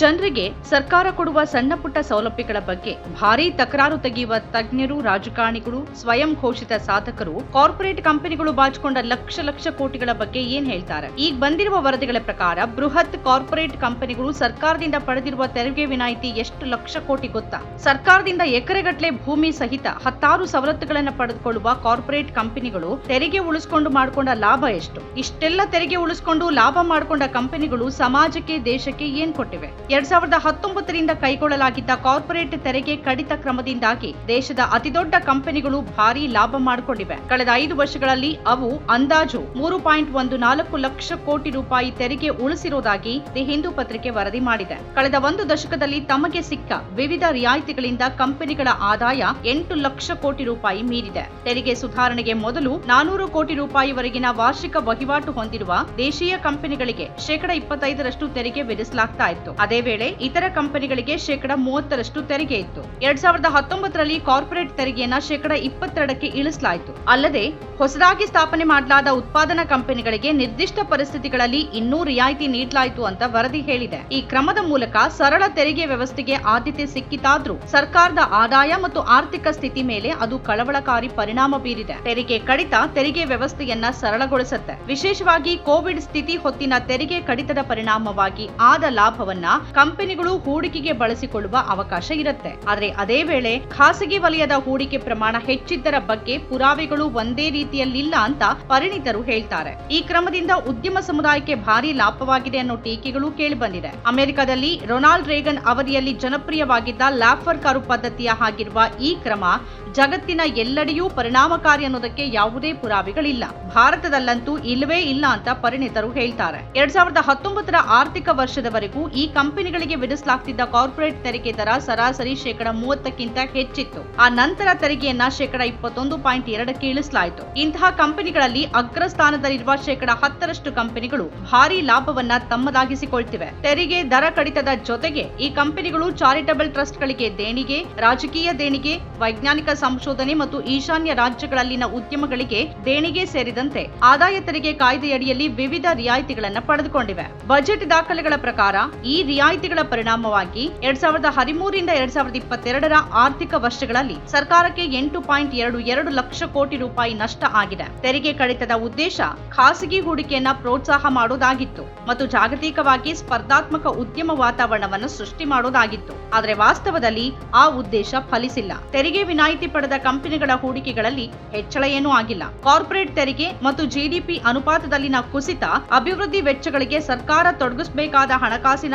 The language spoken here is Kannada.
ಜನರಿಗೆ ಸರ್ಕಾರ ಕೊಡುವ ಸಣ್ಣ ಪುಟ್ಟ ಸೌಲಭ್ಯಗಳ ಬಗ್ಗೆ ಭಾರೀ ತಕರಾರು ತೆಗೆಯುವ ತಜ್ಞರು, ರಾಜಕಾರಣಿಗಳು, ಸ್ವಯಂ ಘೋಷಿತ ಸಾಧಕರು, ಕಾರ್ಪೊರೇಟ್ ಕಂಪನಿಗಳು ಬಾಚಿಕೊಂಡ ಲಕ್ಷ ಲಕ್ಷ ಕೋಟಿಗಳ ಬಗ್ಗೆ ಏನ್ ಹೇಳ್ತಾರೆ? ಈಗ ಬಂದಿರುವ ವರದಿಗಳ ಪ್ರಕಾರ ಬೃಹತ್ ಕಾರ್ಪೊರೇಟ್ ಕಂಪನಿಗಳು ಸರ್ಕಾರದಿಂದ ಪಡೆದಿರುವ ತೆರಿಗೆ ವಿನಾಯಿತಿ ಎಷ್ಟು ಲಕ್ಷ ಕೋಟಿ ಗೊತ್ತಾ? ಸರ್ಕಾರದಿಂದ ಎಕರೆಗಟ್ಟಲೆ ಭೂಮಿ ಸಹಿತ ಹತ್ತಾರು ಸವಲತ್ತುಗಳನ್ನು ಪಡೆದುಕೊಳ್ಳುವ ಕಾರ್ಪೊರೇಟ್ ಕಂಪನಿಗಳು ತೆರಿಗೆ ಉಳಿಸಿಕೊಂಡು ಮಾಡಿಕೊಂಡ ಲಾಭ ಎಷ್ಟು? ಇಷ್ಟೆಲ್ಲ ತೆರಿಗೆ ಉಳಿಸಿಕೊಂಡು ಲಾಭ ಮಾಡಿಕೊಂಡ ಕಂಪನಿಗಳು ಸಮಾಜಕ್ಕೆ, ದೇಶಕ್ಕೆ ಏನ್ ಕೊಟ್ಟಿವೆ? ಎರಡ್ ಸಾವಿರದ ಹತ್ತೊಂಬತ್ತರಿಂದ ಕೈಗೊಳ್ಳಲಾಗಿದ್ದ ಕಾರ್ಪೊರೇಟ್ ತೆರಿಗೆ ಕಡಿತ ಕ್ರಮದಿಂದಾಗಿ ದೇಶದ ಅತಿದೊಡ್ಡ ಕಂಪನಿಗಳು ಭಾರಿ ಲಾಭ ಮಾಡಿಕೊಂಡಿವೆ. ಕಳೆದ ಐದು ವರ್ಷಗಳಲ್ಲಿ ಅವು ಅಂದಾಜು ಮೂರು ಪಾಯಿಂಟ್ ಒಂದು ನಾಲ್ಕು ಲಕ್ಷ ಕೋಟಿ ರೂಪಾಯಿ ತೆರಿಗೆ ಉಳಿಸಿರುವುದಾಗಿ ದಿ ಹಿಂದೂ ಪತ್ರಿಕೆ ವರದಿ ಮಾಡಿದೆ. ಕಳೆದ ಒಂದು ದಶಕದಲ್ಲಿ ತಮಗೆ ಸಿಕ್ಕ ವಿವಿಧ ರಿಯಾಯಿತಿಗಳಿಂದ ಕಂಪನಿಗಳ ಆದಾಯ ಎಂಟು ಲಕ್ಷ ಕೋಟಿ ರೂಪಾಯಿ ಮೀರಿದೆ. ತೆರಿಗೆ ಸುಧಾರಣೆಗೆ ಮೊದಲು ನಾನೂರು ಕೋಟಿ ರೂಪಾಯಿವರೆಗಿನ ವಾರ್ಷಿಕ ವಹಿವಾಟು ಹೊಂದಿರುವ ದೇಶೀಯ ಕಂಪನಿಗಳಿಗೆ ಶೇಕಡ ಇಪ್ಪತ್ತೈದರಷ್ಟು ತೆರಿಗೆ ವಿಧಿಸಲಾಗ್ತಾ ಇತ್ತು. ಅದೇ ವೇಳೆ ಇತರ ಕಂಪನಿಗಳಿಗೆ ಶೇಕಡ ಮೂವತ್ತರಷ್ಟು ತೆರಿಗೆ ಇತ್ತು. ಎರಡ್ ಸಾವಿರದ ಹತ್ತೊಂಬತ್ತರಲ್ಲಿ ಕಾರ್ಪೊರೇಟ್ ತೆರಿಗೆಯನ್ನ ಶೇಕಡ ಇಪ್ಪತ್ತೆರಡಕ್ಕೆ ಇಳಿಸಲಾಯಿತು. ಅಲ್ಲದೆ, ಹೊಸದಾಗಿ ಸ್ಥಾಪನೆ ಮಾಡಲಾದ ಉತ್ಪಾದನಾ ಕಂಪನಿಗಳಿಗೆ ನಿರ್ದಿಷ್ಟ ಪರಿಸ್ಥಿತಿಗಳಲ್ಲಿ ಇನ್ನೂ ರಿಯಾಯಿತಿ ನೀಡಲಾಯಿತು ಅಂತ ವರದಿ ಹೇಳಿದೆ. ಈ ಕ್ರಮದ ಮೂಲಕ ಸರಳ ತೆರಿಗೆ ವ್ಯವಸ್ಥೆಗೆ ಆದ್ಯತೆ ಸಿಕ್ಕಿತಾದ್ರೂ ಸರ್ಕಾರದ ಆದಾಯ ಮತ್ತು ಆರ್ಥಿಕ ಸ್ಥಿತಿ ಮೇಲೆ ಅದು ಕಳವಳಕಾರಿ ಪರಿಣಾಮ ಬೀರಿದೆ. ತೆರಿಗೆ ಕಡಿತ ತೆರಿಗೆ ವ್ಯವಸ್ಥೆಯನ್ನ ಸರಳಗೊಳಿಸುತ್ತೆ. ವಿಶೇಷವಾಗಿ ಕೋವಿಡ್ ಸ್ಥಿತಿ ಹೊತ್ತಿನ ತೆರಿಗೆ ಕಡಿತದ ಪರಿಣಾಮವಾಗಿ ಆದ ಲಾಭವನ್ನ ಕಂಪನಿಗಳು ಹೂಡಿಕೆಗೆ ಬಳಸಿಕೊಳ್ಳುವ ಅವಕಾಶ ಇರುತ್ತೆ. ಆದರೆ ಅದೇ ವೇಳೆ ಖಾಸಗಿ ವಲಯದ ಹೂಡಿಕೆ ಪ್ರಮಾಣ ಹೆಚ್ಚಿದ್ದರ ಬಗ್ಗೆ ಪುರಾವೆಗಳು ಒಂದೇ ರೀತಿಯಲ್ಲಿಲ್ಲ ಅಂತ ಪರಿಣಿತರು ಹೇಳ್ತಾರೆ. ಈ ಕ್ರಮದಿಂದ ಉದ್ಯಮ ಸಮುದಾಯಕ್ಕೆ ಭಾರಿ ಲಾಭವಾಗಿದೆ ಅನ್ನೋ ಟೀಕೆಗಳು ಕೇಳಿಬಂದಿದೆ. ಅಮೆರಿಕದಲ್ಲಿ ರೊನಾಲ್ಡ್ ರೇಗನ್ ಅವಧಿಯಲ್ಲಿ ಜನಪ್ರಿಯವಾಗಿದ್ದ ಲ್ಯಾಫರ್ ಕಾರು ಪದ್ಧತಿಯ ಹಾಗಿರುವ ಈ ಕ್ರಮ ಜಗತ್ತಿನ ಎಲ್ಲೆಡೆಯೂ ಪರಿಣಾಮಕಾರಿ ಅನ್ನೋದಕ್ಕೆ ಯಾವುದೇ ಪುರಾವೆಗಳಿಲ್ಲ. ಭಾರತದಲ್ಲಂತೂ ಇಲ್ಲವೇ ಇಲ್ಲ ಅಂತ ಪರಿಣಿತರು ಹೇಳ್ತಾರೆ. ಎರಡ್ ಸಾವಿರದ ಹತ್ತೊಂಬತ್ತರ ಆರ್ಥಿಕ ವರ್ಷದವರೆಗೂ ಈ ಕಂಪನಿಗಳಿಗೆ ವಿಧಿಸಲಾಗ್ತಿದ್ದ ಕಾರ್ಪೊರೇಟ್ ತೆರಿಗೆ ದರ ಸರಾಸರಿ ಶೇಕಡ ಮೂವತ್ತಕ್ಕಿಂತ ಹೆಚ್ಚಿತ್ತು. ಆ ನಂತರ ತೆರಿಗೆಯನ್ನ ಶೇಕಡ ಇಪ್ಪತ್ತೊಂದು ಪಾಯಿಂಟ್ ಎರಡಕ್ಕೆ ಇಳಿಸಲಾಯಿತು. ಇಂತಹ ಕಂಪನಿಗಳಲ್ಲಿ ಅಗ್ರಸ್ಥಾನದಲ್ಲಿರುವ ಶೇಕಡ ಹತ್ತರಷ್ಟು ಕಂಪನಿಗಳು ಭಾರಿ ಲಾಭವನ್ನ ತಮ್ಮದಾಗಿಸಿಕೊಳ್ತಿವೆ. ತೆರಿಗೆ ದರ ಕಡಿತದ ಜೊತೆಗೆ ಈ ಕಂಪನಿಗಳು ಚಾರಿಟಬಲ್ ಟ್ರಸ್ಟ್ಗಳಿಗೆ ದೇಣಿಗೆ, ರಾಜಕೀಯ ದೇಣಿಗೆ, ವೈಜ್ಞಾನಿಕ ಸಂಶೋಧನೆ ಮತ್ತು ಈಶಾನ್ಯ ರಾಜ್ಯಗಳಲ್ಲಿನ ಉದ್ಯಮಗಳಿಗೆ ದೇಣಿಗೆ ಸೇರಿದಂತೆ ಆದಾಯ ತೆರಿಗೆ ಕಾಯ್ದೆಯಡಿಯಲ್ಲಿ ವಿವಿಧ ರಿಯಾಯಿತಿಗಳನ್ನು ಪಡೆದುಕೊಂಡಿವೆ. ಬಜೆಟ್ ದಾಖಲೆಗಳ ಪ್ರಕಾರ ಈ ರಿಯಾಯಿತಿಗಳ ಪರಿಣಾಮವಾಗಿ ಎರಡ್ ಸಾವಿರದ ಹದಿಮೂರಿಂದ ಎರಡ್ ಸಾವಿರದ ಇಪ್ಪತ್ತೆರಡರ ಆರ್ಥಿಕ ವರ್ಷಗಳಲ್ಲಿ ಸರ್ಕಾರಕ್ಕೆ ಎಂಟು ಪಾಯಿಂಟ್ ಎರಡು ಎರಡು ಲಕ್ಷ ಕೋಟಿ ರೂಪಾಯಿ ನಷ್ಟ ಆಗಿದೆ. ತೆರಿಗೆ ಕಡಿತದ ಉದ್ದೇಶ ಖಾಸಗಿ ಹೂಡಿಕೆಯನ್ನ ಪ್ರೋತ್ಸಾಹ ಮಾಡುವುದಾಗಿತ್ತು ಮತ್ತು ಜಾಗತಿಕವಾಗಿ ಸ್ಪರ್ಧಾತ್ಮಕ ಉದ್ಯಮ ವಾತಾವರಣವನ್ನು ಸೃಷ್ಟಿ ಮಾಡುವುದಾಗಿತ್ತು ಆದರೆ ವಾಸ್ತವದಲ್ಲಿ ಆ ಉದ್ದೇಶ ಫಲಿಸಿಲ್ಲ. ತೆರಿಗೆ ವಿನಾಯಿತಿ ಪಡೆದ ಕಂಪನಿಗಳ ಹೂಡಿಕೆಗಳಲ್ಲಿ ಹೆಚ್ಚಳ ಏನೂ ಆಗಿಲ್ಲ. ಕಾರ್ಪೊರೇಟ್ ತೆರಿಗೆ ಮತ್ತು ಜಿಡಿಪಿ ಅನುಪಾತದಲ್ಲಿನ ಕುಸಿತ ಅಭಿವೃದ್ಧಿ ವೆಚ್ಚಗಳಿಗೆ ಸರ್ಕಾರ ತೊಡಗಿಸಬೇಕಾದ ಹಣಕಾಸಿನ